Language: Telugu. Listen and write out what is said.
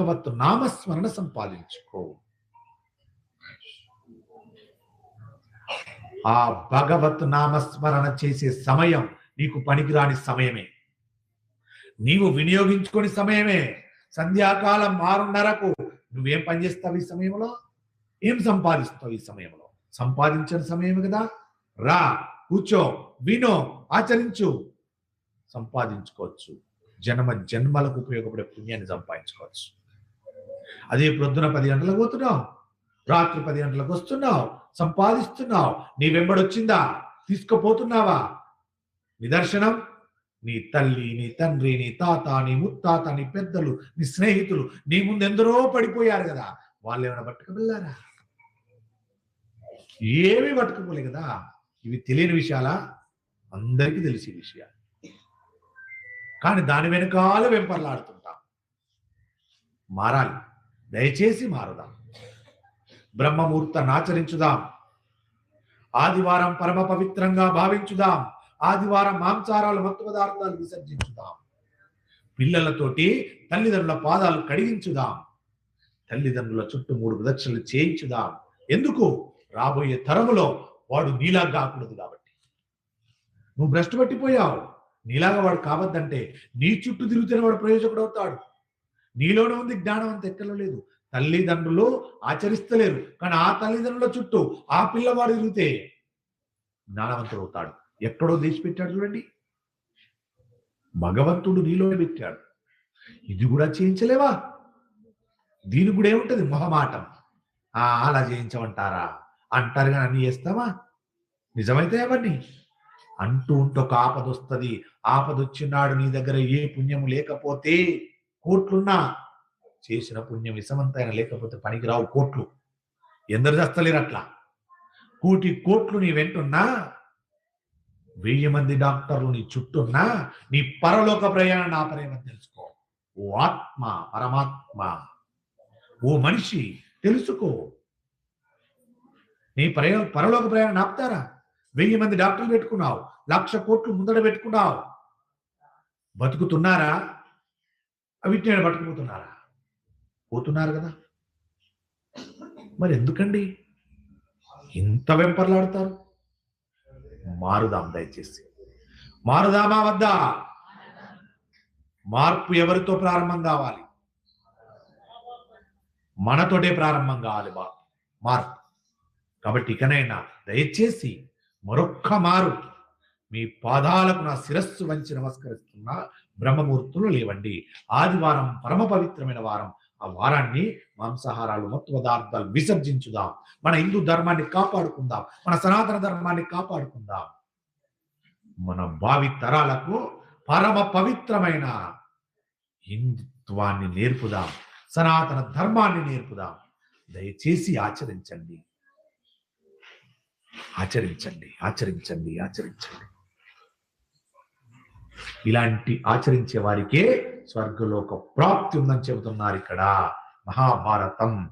భగవత్ నామస్మరణ సంపాదించుకో. ఆ భగవత్ నామస్మరణ చేసే సమయం నీకు పనికిరాని సమయమే. నీవు వినియోగించుకొని సమయమే. సంధ్యాకాలం ఆరున్నరకు నువ్వేం పని చేస్తావు ఈ సమయంలో? ఏం సంపాదిస్తావు ఈ సమయంలో? సంపాదించిన సమయం కదా. రా కూర్చో వినో ఆచరించు. సంపాదించుకోవచ్చు. జన్మ జన్మలకు ఉపయోగపడే పుణ్యాన్ని సంపాదించుకోవచ్చు. అదే ప్రొద్దున పది గంటలకు పోతున్నావు. రాత్రి పది గంటలకు వస్తున్నావు. సంపాదిస్తున్నావు. నీ వెంబడొచ్చిందా తీసుకుపోతున్నావా? నిదర్శనం? నీ తల్లి నీ తండ్రి నీ తాత నీ ముత్తాత నీ పెద్దలు నీ స్నేహితులు నీ ముందు ఎందరో పడిపోయారు కదా. వాళ్ళు ఏమైనా పట్టుకువెళ్ళారా ఏమీ పట్టుకుపోలే కదా. ఇవి తెలియని విషయాలా? అందరికీ తెలిసే విషయాలు. కానీ దాని వెనకాల వెంపర్లాడుతుంటాం. మారాలి. దయచేసి మారుదాం. బ్రహ్మముహూర్తాన్ని ఆచరించుదాం. ఆదివారం పరమ పవిత్రంగా భావించుదాం. ఆదివారం మాంసారాలు మత్తు పదార్థాలు విసర్జించుదాం. పిల్లలతోటి తల్లిదండ్రుల పాదాలు కడిగించుదాం. తల్లిదండ్రుల చుట్టూ మూడు ప్రదక్షిణలు చేయించుదాం. ఎందుకు? రాబోయే తరములో వాడు నీలా కాకూడదు కాబట్టి. నువ్వు భ్రష్టు పట్టిపోయావు. నీలాగా వాడు కావద్దంటే నీ చుట్టూ తిరుగుతున్న వాడు ప్రయోజకుడు అవుతాడు. నీలోనే ఉంది జ్ఞానం అంత ఎక్కలో లేదు. తల్లిదండ్రులు ఆచరిస్తలేరు. కానీ ఆ తల్లిదండ్రుల చుట్టూ ఆ పిల్లవాడు తిరిగితే జ్ఞానవంతుడు అవుతాడు ఎక్కడో తీసి పెట్టాడు చూడండి. భగవంతుడు నీలోనే పెట్టాడు. ఇది కూడా చేయించలేవా? దీని కూడా ఏముంటది? మొహమాటం. ఆ అలా చేయించమంటారా? అంటారు కానీ అన్ని చేస్తావా నిజమైతే అవన్నీ అంటూ ఉంటే ఒక ఆపద వస్తుంది ఆపద వచ్చినాడు నీ దగ్గర ఏ పుణ్యం లేకపోతే కోట్లున్నా చేసిన పుణ్యం విషమంతైనా లేకపోతే పనికిరావు కోట్లు. ఎందరు చేస్తలేరు అట్లా కోటి కోట్లు నీ వెంటున్నా? వెయ్యి మంది డాక్టర్లు నీ చుట్టున్నా? నీ పరలోక ప్రయాణం ఆపరేమని తెలుసుకో. ఓ ఆత్మ పరమాత్మ. ఓ మనిషి తెలుసుకో. నీ ప్రయో పరలోక ప్రయాణం ఆపుతారా? వెయ్యి మంది డాక్టర్లు పెట్టుకున్నావు. లక్ష కోట్లు ముందడ పెట్టుకున్నావు. బతుకుతున్నారా? అవిటిని పట్టుకుపోతున్నారా? పోతున్నారు కదా. మరి ఎందుకండి ఇంత వెంపర్లాడతారు. మారుదాం దయచేసి. మారుదామా వద్దా? మార్పు ఎవరితో ప్రారంభం కావాలి? మనతోటే ప్రారంభం కావాలి బా. మార్పు. కాబట్టి ఇకనైనా దయచేసి మరొక్క మారు. మీ పాదాలకు నా శిరస్సు వంచి నమస్కరిస్తున్నా. బ్రహ్మమూర్తులు లేవండి. ఆదివారం పరమ పవిత్రమైన వారం. ఆ వారాన్ని మాంసాహారాలు మత్తు పదార్థాలు విసర్జించుదాం. మన హిందూ ధర్మాన్ని కాపాడుకుందాం. మన సనాతన ధర్మాన్ని కాపాడుకుందాం. మన భావి తరాలకు పరమ పవిత్రమైన హిందుత్వాన్ని నేర్పుదాం. సనాతన ధర్మాన్ని నేర్పుదాం. దయచేసి ఆచరించండి. ఆచరించండి. ఆచరించండి. ఆచరించండి. ఇలాంటి ఆచరించే వారికే స్వర్గలోక ప్రాప్తి ఉందని చెబుతున్నారు ఇక్కడ. మహాభారతం.